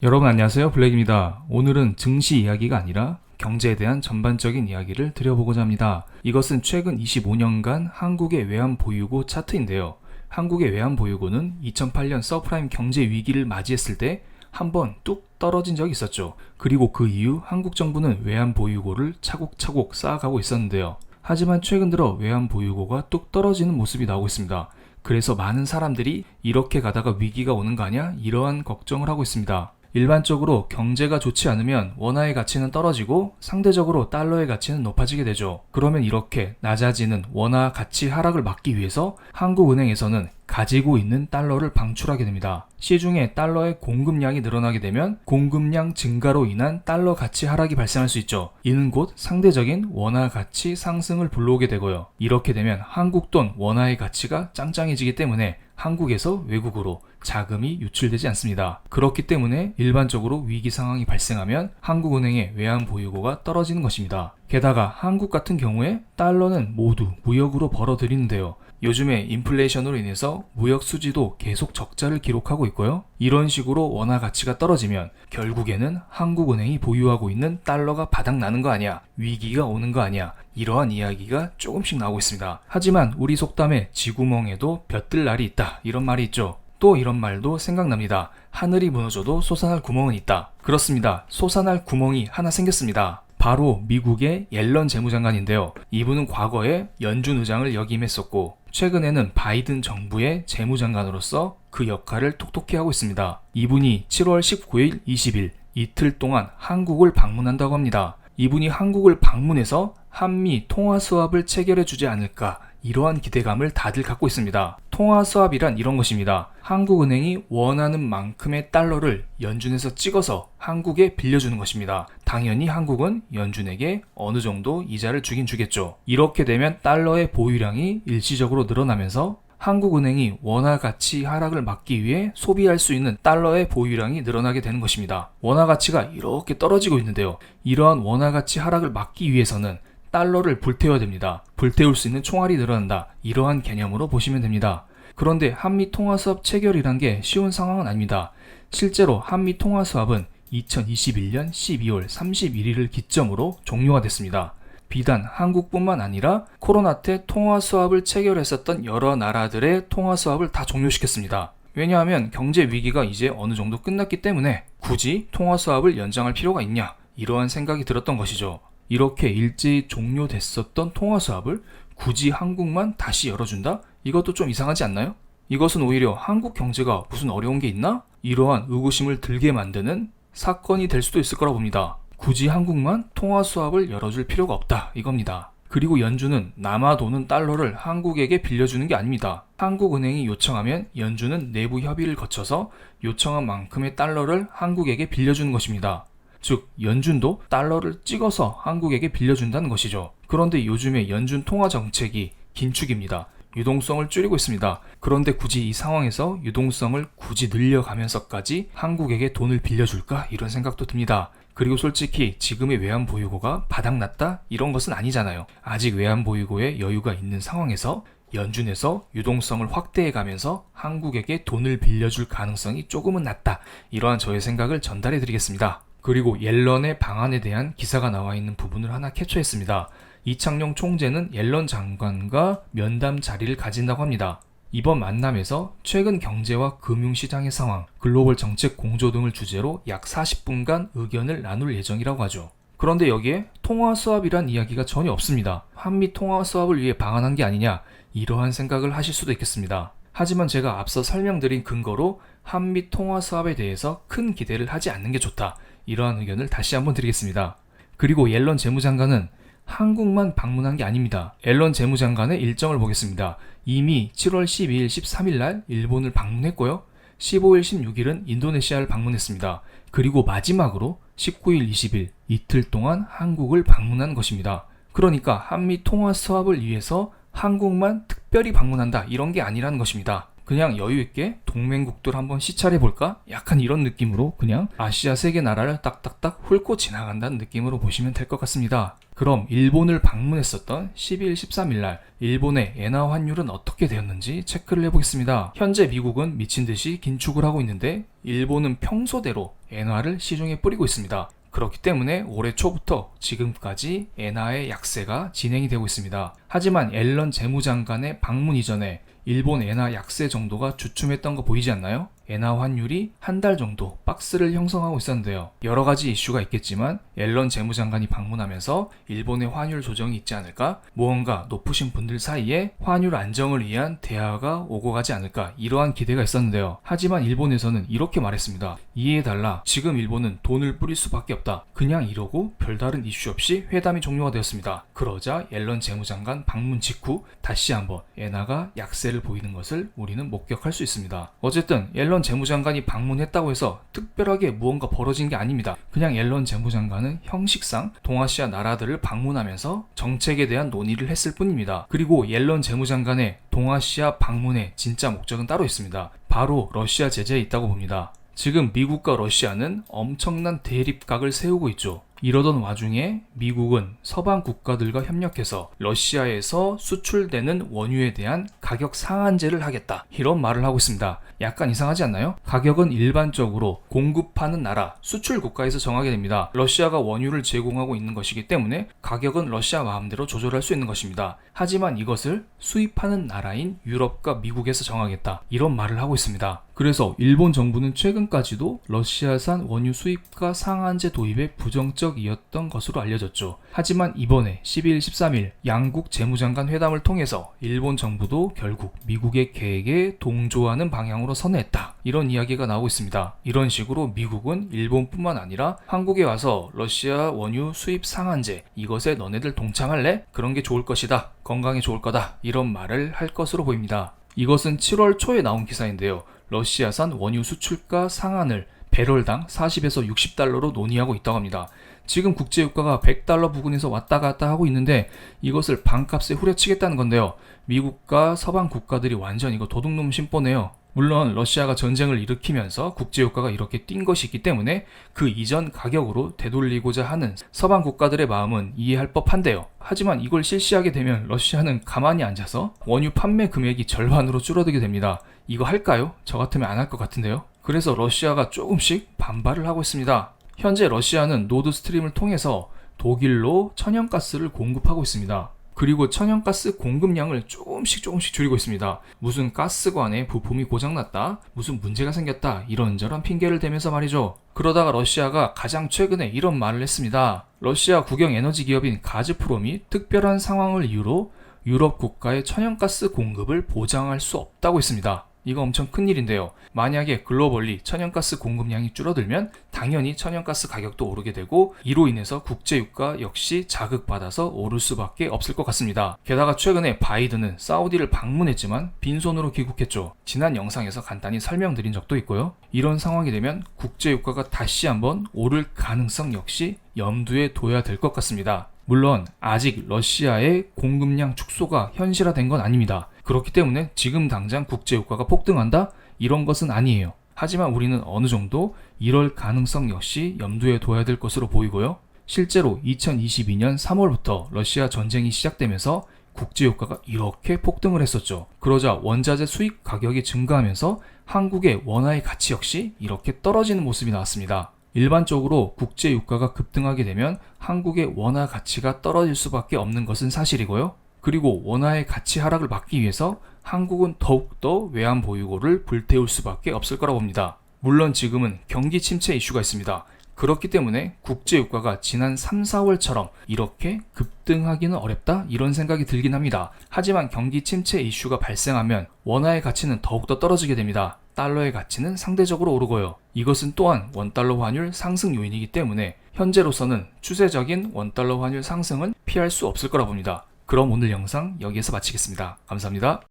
여러분 안녕하세요 블랙입니다. 오늘은 증시 이야기가 아니라 경제에 대한 전반적인 이야기를 드려보고자 합니다. 이것은 최근 25년간 한국의 외환 보유고 차트인데요. 한국의 외환 보유고는 2008년 서프라임 경제 위기를 맞이했을 때 한번 뚝 떨어진 적이 있었죠. 그리고 그 이후 한국 정부는 외환 보유고를 차곡차곡 쌓아가고 있었는데요. 하지만 최근 들어 외환 보유고가 뚝 떨어지는 모습이 나오고 있습니다. 그래서 많은 사람들이 이렇게 가다가 위기가 오는 거 아니야? 이러한 걱정을 하고 있습니다. 일반적으로 경제가 좋지 않으면 원화의 가치는 떨어지고 상대적으로 달러의 가치는 높아지게 되죠. 그러면 이렇게 낮아지는 원화 가치 하락을 막기 위해서 한국은행에서는 가지고 있는 달러를 방출하게 됩니다. 시중에 달러의 공급량이 늘어나게 되면 공급량 증가로 인한 달러 가치 하락이 발생할 수 있죠. 이는 곧 상대적인 원화 가치 상승을 불러오게 되고요. 이렇게 되면 한국 돈 원화의 가치가 짱짱해지기 때문에 한국에서 외국으로 자금이 유출되지 않습니다. 그렇기 때문에 일반적으로 위기 상황이 발생하면 한국은행의 외환 보유고가 떨어지는 것입니다. 게다가 한국 같은 경우에 달러는 모두 무역으로 벌어들이는데요. 요즘에 인플레이션으로 인해서 무역 수지도 계속 적자를 기록하고 있고요. 이런 식으로 원화 가치가 떨어지면 결국에는 한국은행이 보유하고 있는 달러가 바닥나는 거 아니야. 위기가 오는 거 아니야. 이러한 이야기가 조금씩 나오고 있습니다. 하지만 우리 속담에 쥐구멍에도 볕들 날이 있다. 이런 말이 있죠. 또 이런 말도 생각납니다. 하늘이 무너져도 솟아날 구멍은 있다. 그렇습니다. 솟아날 구멍이 하나 생겼습니다. 바로 미국의 옐런 재무장관인데요. 이분은 과거에 연준 의장을 역임했었고 최근에는 바이든 정부의 재무장관으로서 그 역할을 톡톡히 하고 있습니다. 이분이 7월 19일, 20일 이틀 동안 한국을 방문한다고 합니다. 이분이 한국을 방문해서 한미 통화 수합을 체결해 주지 않을까 이러한 기대감을 다들 갖고 있습니다. 통화 수합이란 이런 것입니다. 한국은행이 원하는 만큼의 달러를 연준에서 찍어서 한국에 빌려주는 것입니다. 당연히 한국은 연준에게 어느 정도 이자를 주긴 주겠죠. 이렇게 되면 달러의 보유량이 일시적으로 늘어나면서 한국은행이 원화 가치 하락을 막기 위해 소비할 수 있는 달러의 보유량이 늘어나게 되는 것입니다. 원화 가치가 이렇게 떨어지고 있는데요. 이러한 원화 가치 하락을 막기 위해서는 달러를 불태워야 됩니다. 불태울 수 있는 총알이 늘어난다. 이러한 개념으로 보시면 됩니다. 그런데 한미 통화 수합 체결이란 게 쉬운 상황은 아닙니다. 실제로 한미 통화 수합은 2021년 12월 31일을 기점으로 종료가 됐습니다. 비단 한국뿐만 아니라 코로나 때 통화 수합을 체결했었던 여러 나라들의 통화 수합을 다 종료시켰습니다. 왜냐하면 경제 위기가 이제 어느 정도 끝났기 때문에 굳이 통화 수합을 연장할 필요가 있냐 이러한 생각이 들었던 것이죠. 이렇게 일제히 종료됐었던 통화 수합을 굳이 한국만 다시 열어준다? 이것도 좀 이상하지 않나요? 이것은 오히려 한국 경제가 무슨 어려운 게 있나? 이러한 의구심을 들게 만드는 사건이 될 수도 있을 거라 봅니다. 굳이 한국만 통화 수합을 열어줄 필요가 없다 이겁니다. 그리고 연준은 남아 도는 달러를 한국에게 빌려주는 게 아닙니다. 한국은행이 요청하면 연준은 내부 협의를 거쳐서 요청한 만큼의 달러를 한국에게 빌려주는 것입니다. 즉, 연준도 달러를 찍어서 한국에게 빌려준다는 것이죠. 그런데 요즘에 연준 통화 정책이 긴축입니다. 유동성을 줄이고 있습니다. 그런데 굳이 이 상황에서 유동성을 굳이 늘려가면서까지 한국에게 돈을 빌려줄까? 이런 생각도 듭니다. 그리고 솔직히 지금의 외환 보유고가 바닥났다? 이런 것은 아니잖아요. 아직 외환 보유고에 여유가 있는 상황에서 연준에서 유동성을 확대해 가면서 한국에게 돈을 빌려줄 가능성이 조금은 낮다. 이러한 저의 생각을 전달해 드리겠습니다. 그리고 옐런의 방안에 대한 기사가 나와 있는 부분을 하나 캡처했습니다. 이창용 총재는 옐런 장관과 면담 자리를 가진다고 합니다. 이번 만남에서 최근 경제와 금융시장의 상황, 글로벌 정책 공조 등을 주제로 약 40분간 의견을 나눌 예정이라고 하죠. 그런데 여기에 통화 수합이란 이야기가 전혀 없습니다. 한미 통화 수합을 위해 방한한 게 아니냐 이러한 생각을 하실 수도 있겠습니다. 하지만 제가 앞서 설명드린 근거로 한미 통화 수합에 대해서 큰 기대를 하지 않는 게 좋다. 이러한 의견을 다시 한번 드리겠습니다. 그리고 옐런 재무장관은 한국만 방문한 게 아닙니다. 앨런 재무장관의 일정을 보겠습니다. 이미 7월 12일, 13일 날 일본을 방문했고요. 15일, 16일은 인도네시아를 방문했습니다. 그리고 마지막으로 19일, 20일 이틀 동안 한국을 방문한 것입니다. 그러니까 한미 통화 수합을 위해서 한국만 특별히 방문한다 이런 게 아니라는 것입니다. 그냥 여유 있게 동맹국들 한번 시찰해 볼까? 약간 이런 느낌으로 그냥 아시아 세계 나라를 딱딱딱 훑고 지나간다는 느낌으로 보시면 될 것 같습니다. 그럼 일본을 방문했었던 12일 13일 날 일본의 엔화 환율은 어떻게 되었는지 체크를 해보겠습니다. 현재 미국은 미친 듯이 긴축을 하고 있는데 일본은 평소대로 엔화를 시중에 뿌리고 있습니다. 그렇기 때문에 올해 초부터 지금까지 엔화의 약세가 진행이 되고 있습니다. 하지만 앨런 재무장관의 방문 이전에 일본 엔화 약세 정도가 주춤했던 거 보이지 않나요? 엔화 환율이 한 달 정도 박스를 형성하고 있었는데요. 여러 가지 이슈가 있겠지만 앨런 재무장관이 방문하면서 일본의 환율 조정이 있지 않을까? 무언가 높으신 분들 사이에 환율 안정을 위한 대화가 오고 가지 않을까? 이러한 기대가 있었는데요. 하지만 일본에서는 이렇게 말했습니다. 이해해달라. 지금 일본은 돈을 뿌릴 수밖에 없다. 그냥 이러고 별다른 이슈 없이 회담이 종료가 되었습니다. 그러자 앨런 재무장관 방문 직후 다시 한번 엔화가 약세를 보이는 것을 우리는 목격할 수 있습니다. 어쨌든 앨런 재무장관이 방문했다고 해서 특별하게 무언가 벌어진 게 아닙니다. 그냥 앨런 재무장관은 형식상 동아시아 나라들을 방문하면서 정책에 대한 논의를 했을 뿐입니다. 그리고 앨런 재무장관의 동아시아 방문의 진짜 목적은 따로 있습니다. 바로 러시아 제재에 있다고 봅니다. 지금 미국과 러시아는 엄청난 대립각을 세우고 있죠. 이러던 와중에 미국은 서방 국가들과 협력해서 러시아에서 수출되는 원유에 대한 가격 상한제를 하겠다. 이런 말을 하고 있습니다. 약간 이상하지 않나요? 가격은 일반적으로 공급하는 나라, 수출 국가에서 정하게 됩니다. 러시아가 원유를 제공하고 있는 것이기 때문에 가격은 러시아 마음대로 조절할 수 있는 것입니다. 하지만 이것을 수입하는 나라인 유럽과 미국에서 정하겠다. 이런 말을 하고 있습니다. 그래서 일본 정부는 최근까지도 러시아산 원유 수입가 상한제 도입에 부정적이었던 것으로 알려졌죠. 하지만 이번에 12일, 13일 양국 재무장관 회담을 통해서 일본 정부도 결국 미국의 계획에 동조하는 방향으로 선회했다. 이런 이야기가 나오고 있습니다. 이런 식으로 미국은 일본뿐만 아니라 한국에 와서 러시아 원유 수입 상한제 이것에 너네들 동참할래? 그런 게 좋을 것이다. 건강에 좋을 거다. 이런 말을 할 것으로 보입니다. 이것은 7월 초에 나온 기사인데요. 러시아산 원유 수출가 상한을 배럴당 40에서 60달러로 논의하고 있다고 합니다. 지금 국제유가가 100달러 부근에서 왔다 갔다 하고 있는데 이것을 반값에 후려치겠다는 건데요. 미국과 서방 국가들이 완전 이거 도둑놈 심보네요. 물론 러시아가 전쟁을 일으키면서 국제유가가 이렇게 뛴 것이 있기 때문에 그 이전 가격으로 되돌리고자 하는 서방 국가들의 마음은 이해할 법한데요. 하지만 이걸 실시하게 되면 러시아는 가만히 앉아서 원유 판매 금액이 절반으로 줄어들게 됩니다. 이거 할까요? 저 같으면 안 할 것 같은데요. 그래서 러시아가 조금씩 반발을 하고 있습니다. 현재 러시아는 노드 스트림을 통해서 독일로 천연가스를 공급하고 있습니다. 그리고 천연가스 공급량을 조금씩 조금씩 줄이고 있습니다. 무슨 가스관에 부품이 고장났다, 무슨 문제가 생겼다, 이런저런 핑계를 대면서 말이죠. 그러다가 러시아가 가장 최근에 이런 말을 했습니다. 러시아 국영 에너지 기업인 가즈프롬이 특별한 상황을 이유로 유럽 국가의 천연가스 공급을 보장할 수 없다고 했습니다. 이거 엄청 큰 일인데요. 만약에 글로벌리 천연가스 공급량이 줄어들면 당연히 천연가스 가격도 오르게 되고 이로 인해서 국제유가 역시 자극받아서 오를 수밖에 없을 것 같습니다. 게다가 최근에 바이든은 사우디를 방문했지만 빈손으로 귀국했죠. 지난 영상에서 간단히 설명드린 적도 있고요. 이런 상황이 되면 국제유가가 다시 한번 오를 가능성 역시 염두에 둬야 될 것 같습니다. 물론 아직 러시아의 공급량 축소가 현실화된 건 아닙니다. 그렇기 때문에 지금 당장 국제 유가가 폭등한다? 이런 것은 아니에요. 하지만 우리는 어느 정도 이럴 가능성 역시 염두에 둬야 될 것으로 보이고요. 실제로 2022년 3월부터 러시아 전쟁이 시작되면서 국제 유가가 이렇게 폭등을 했었죠. 그러자 원자재 수입 가격이 증가하면서 한국의 원화의 가치 역시 이렇게 떨어지는 모습이 나왔습니다. 일반적으로 국제 유가가 급등하게 되면 한국의 원화 가치가 떨어질 수밖에 없는 것은 사실이고요. 그리고 원화의 가치 하락을 막기 위해서 한국은 더욱더 외환 보유고를 불태울 수밖에 없을 거라고 봅니다. 물론 지금은 경기 침체 이슈가 있습니다. 그렇기 때문에 국제 유가가 지난 3, 4월처럼 이렇게 급등하기는 어렵다 이런 생각이 들긴 합니다. 하지만 경기 침체 이슈가 발생하면 원화의 가치는 더욱더 떨어지게 됩니다. 달러의 가치는 상대적으로 오르고요. 이것은 또한 원달러 환율 상승 요인이기 때문에 현재로서는 추세적인 원달러 환율 상승은 피할 수 없을 거라 봅니다. 그럼 오늘 영상 여기에서 마치겠습니다. 감사합니다.